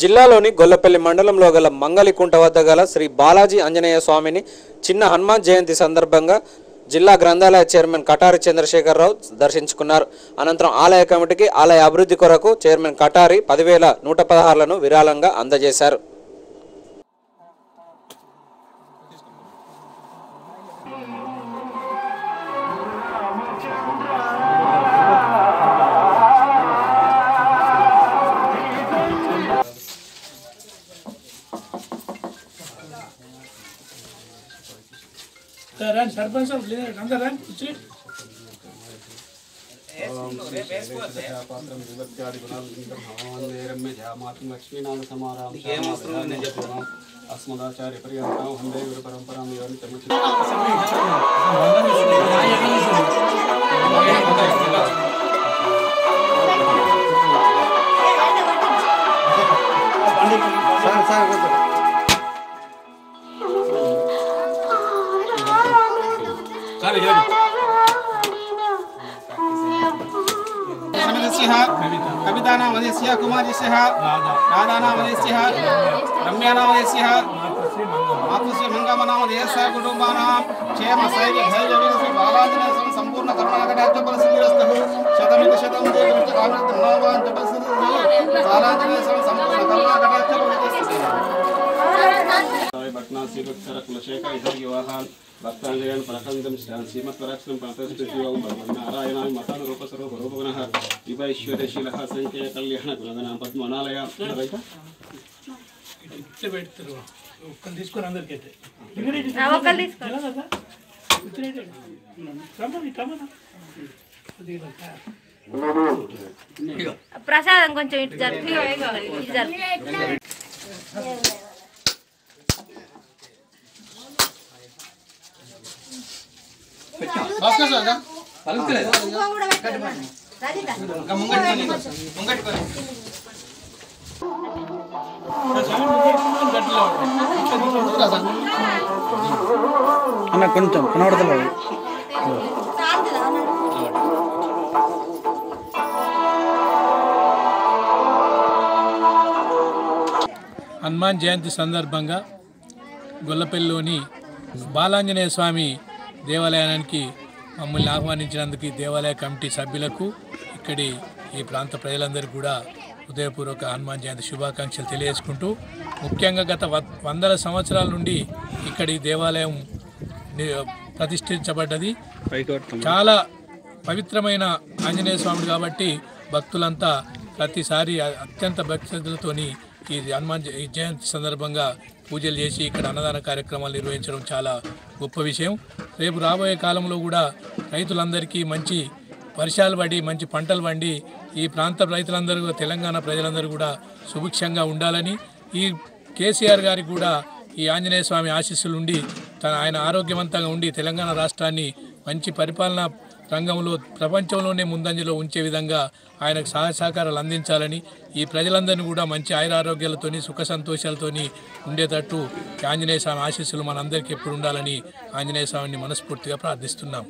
జిల్లాలోని గొల్లపల్లి మండలంలో గల మంగళికుంట వద్ద గల శ్రీ బాలాజీ ఆంజనేయ స్వామిని చిన్న హనుమాన్ జయంతి సందర్భంగా జిల్లా గ్రంథాలయ చైర్మన్ కటారి చంద్రశేఖరరావు దర్శించుకున్నారు. అనంతరం ఆలయ కమిటీకి ఆలయ అభివృద్ధి కొరకు చైర్మన్ కటారి పదివేల నూట పదహారులను విరాళంగా అందజేశారు. The run, turbines are cleaner. Run the run, push it. अस्मदाचार्य पर्यंता हमें गुरु परंपरा में योनि चमत्कार सार सार Sorry, here. कवितानामदेश्यः कुमारेश्यः राधानामदेश्यः रम्यानामदेश्यः मातुश्री मङ्गमनामदेश कुटुम्बानां क्षेमसैर्यधैर्यविलसुबालादिनसं सम्पूर्णकरुणाकटाक्षपरसंनिरस्तः शतमिति शतं देवमिति कामिनत्नावान् जपसि ने గుణగణ పద్మనాలయ ఇట్లా పెడతారు ఒక్కరు తీసుకొని అందరికి అయితే ఒకరు తీసుకోండి. రమ్మని రమ్మని ప్రసాదం కొంచెం ఇటు జరిపి ఇటు జరిపి అన్న కొంచెం కనబడతలేదు హనుమాన్ జయంతి సందర్భంగా గొల్లపల్లిలోని బాలాంజనేయ స్వామి దేవాలయానికి మమ్మల్ని ఆహ్వానించినందుకు దేవాలయ కమిటీ సభ్యులకు ఇక్కడి ఈ ప్రాంత ప్రజలందరికీ కూడా హృదయపూర్వక హనుమాన్ జయంతి శుభాకాంక్షలు తెలియజేసుకుంటూ ముఖ్యంగా గత వ- వందల సంవత్సరాల నుండి ఇక్కడి దేవాలయం ప్రతిష్ఠించబడ్డది. చాలా పవిత్రమైన ఆంజనేయ స్వామి కాబట్టి భక్తులంతా ప్రతిసారి అత్యంత భక్తులతోని ఈ హనుమాన్ జ- ఈ జయంతి సందర్భంగా పూజలు చేసి ఇక్కడ అన్నదాన కార్యక్రమాలు నిర్వహించడం చాలా గొప్ప విషయం. రేపు రాబోయే కాలంలో కూడా రైతులందరికీ మంచి వర్షాలు పడి మంచి పంటలు పండి ఈ ప్రాంత రైతులందరూ కూడా, తెలంగాణ ప్రజలందరూ కూడా సుభిక్షంగా ఉండాలని ఈ కేసీఆర్ గారికి కూడా ఈ ఆంజనేయ స్వామి ఆశీస్సులు ఉండి తన ఆయన ఆరోగ్యవంతంగా ఉండి తెలంగాణ రాష్ట్రాన్ని మంచి పరిపాలన రంగంలో ప్రపంచంలోనే ముందంజలో ఉంచే విధంగా ఆయనకు సహాయ సహకారాలు అందించాలని ఈ ప్రజలందరినీ కూడా మంచి ఆయురారోగ్యాలతోని సుఖ సంతోషాలతోని ఉండేటట్టు ఆంజనేయ స్వామి ఆశీస్సులు మనందరికీ ఎప్పుడు ఉండాలని ఆంజనేయ స్వామిని మనస్ఫూర్తిగా ప్రార్థిస్తున్నాం.